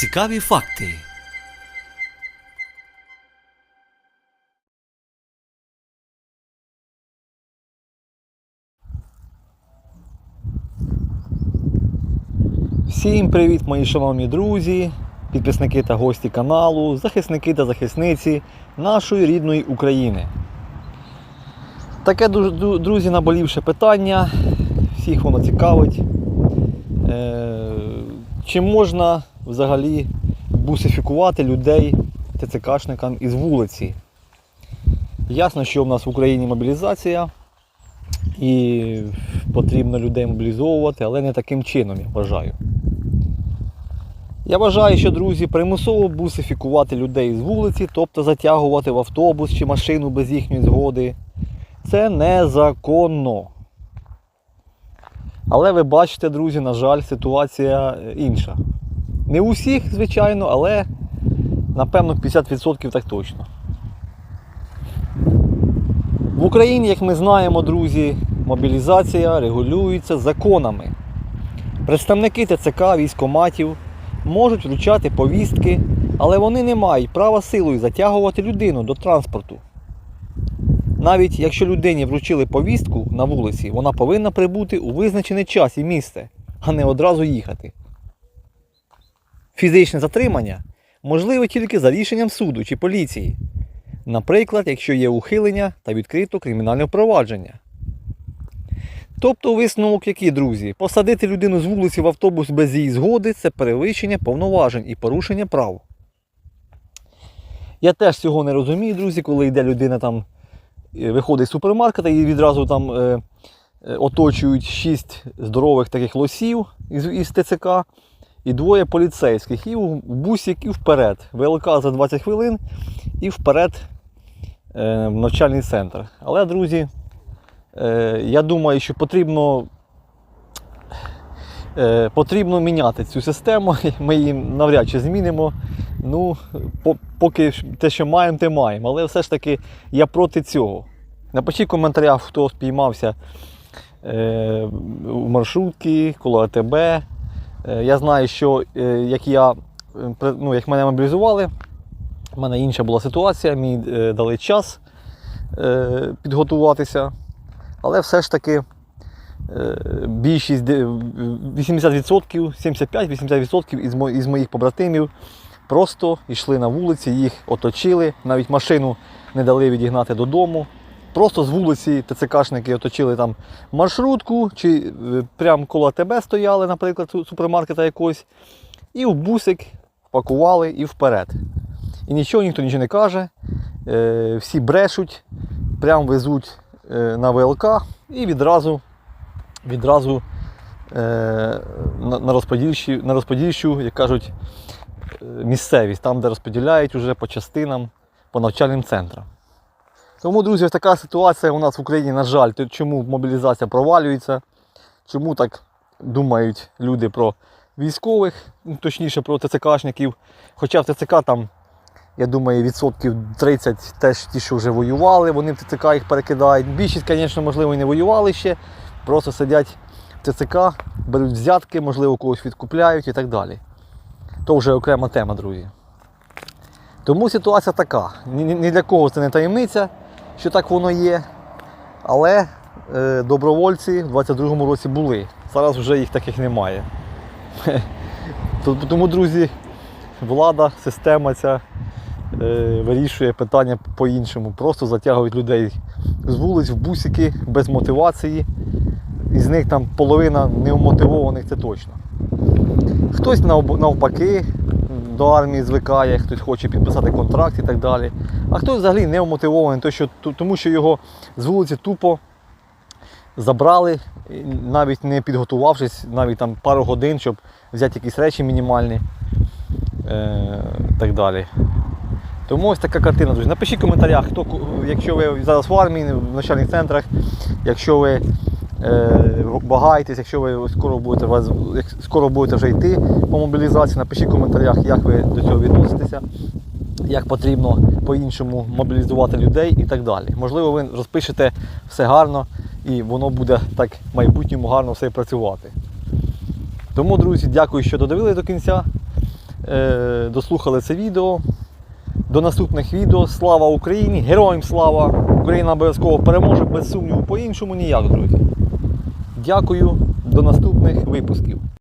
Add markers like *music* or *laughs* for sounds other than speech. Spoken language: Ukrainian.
Цікаві факти. Всім привіт, мої шановні друзі, підписники та гості каналу, захисники та захисниці нашої рідної України. Таке друзі, наболівше питання, всіх воно цікавить. Е, чи можна взагалі бусифікувати людей ТЦКшникам із вулиці? Ясно, що в нас в Україні мобілізація і потрібно людей мобілізовувати, але не таким чином, я вважаю. Я вважаю, що, друзі, примусово бусифікувати людей з вулиці, тобто затягувати в автобус чи машину без їхньої згоди, це незаконно. Але ви бачите, друзі, на жаль, ситуація інша. Не у всіх, звичайно, але напевно 50% так точно. В Україні, як ми знаємо, друзі, мобілізація регулюється законами. Представники ТЦК, військоматів можуть вручати повістки, але вони не мають права силою затягувати людину до транспорту. Навіть якщо людині вручили повістку на вулиці, вона повинна прибути у визначений час і місце, а не одразу їхати. Фізичне затримання можливе тільки за рішенням суду чи поліції. Наприклад, якщо є ухилення та відкрито кримінальне впровадження. Тобто висновок який, друзі? Посадити людину з вулиці в автобус без її згоди це перевищення повноважень і порушення прав. Я теж цього не розумію, друзі, коли йде людина там, е, виходить з супермаркета і відразу там е, е, оточують шість здорових таких лосів із, із ТЦК і двоє поліцейських. І в бусик, і вперед. ВЛК за 20 хвилин і вперед е, в навчальний центр. Але, друзі, Е, я думаю, що потрібно, е, потрібно міняти цю систему. *laughs* Ми її навряд чи змінимо. Ну, поки те, що маємо, те маємо. Але все ж таки я проти цього. Напишіть в коментарях, хто спіймався в маршрутці, коло АТБ. Е, я знаю, що е, як я, е, ну, як мене мобілізували, в мене інша була ситуація, мені дали час підготуватися. Але все ж таки більшість, 80%, 75-80% із, із моїх побратимів просто йшли на вулиці, їх оточили, навіть машину не дали відігнати додому. Просто з вулиці ТЦКшники оточили там маршрутку, чи е, прямо коло тебе стояли, наприклад, супермаркета якогось, і в бусик пакували і вперед. І нічого, ніхто нічого не каже, е, всі брешуть, прям везуть е, на ВЛК і відразу, відразу на, розподільчі, на розподільчу, як кажуть, місцевість, там, де розподіляють уже по частинам, по навчальним центрам. Тому, друзі, ось така ситуація у нас в Україні, на жаль, То чому мобілізація провалюється, чому так думають люди про військових, ну, точніше про ТЦКшників. Хоча в ТЦК там я думаю, відсотків 30 теж ті, що вже воювали, вони в ТЦК їх перекидають. Більшість, звісно, можливо, і не воювали ще, просто сидять в ТЦК, беруть взятки, можливо, когось відкупляють і так далі. То вже окрема тема, друзі. Тому ситуація така. Ні для кого це не таємниця, що так воно є. Але е, добровольці в 22-му році були. Зараз вже їх таких немає. *laughs* Тому, друзі, влада, система ця е, вирішує питання по-іншому. Просто затягують людей з вулиць в бусики без мотивації. Із них там половина неумотивованих, це точно. Хтось навпаки до армії звикає, хтось хоче підписати контракт і так далі. А хтось взагалі не вмотивований, тому що його з вулиці тупо забрали, навіть не підготувавшись, навіть там пару годин, щоб взяти якісь речі мінімальні е, так далі. Тому ось така картина, друзі. Напишіть в коментарях, хто, якщо ви зараз в армії, в навчальних центрах, якщо ви е, багаєтесь, якщо ви скоро будете, вас- скоро будете вже йти по мобілізації, напишіть в коментарях, як ви до цього відноситеся, як потрібно по-іншому мобілізувати людей і так далі. Можливо, ви розпишете все гарно і воно буде так в майбутньому гарно все працювати. Тому, друзі, дякую, що додивились до кінця. е, дослухали це відео. До наступних відео. Слава Україні! Героям слава! Україна обов'язково переможе, без сумніву, по-іншому ніяк, друзі. Дякую, до наступних випусків.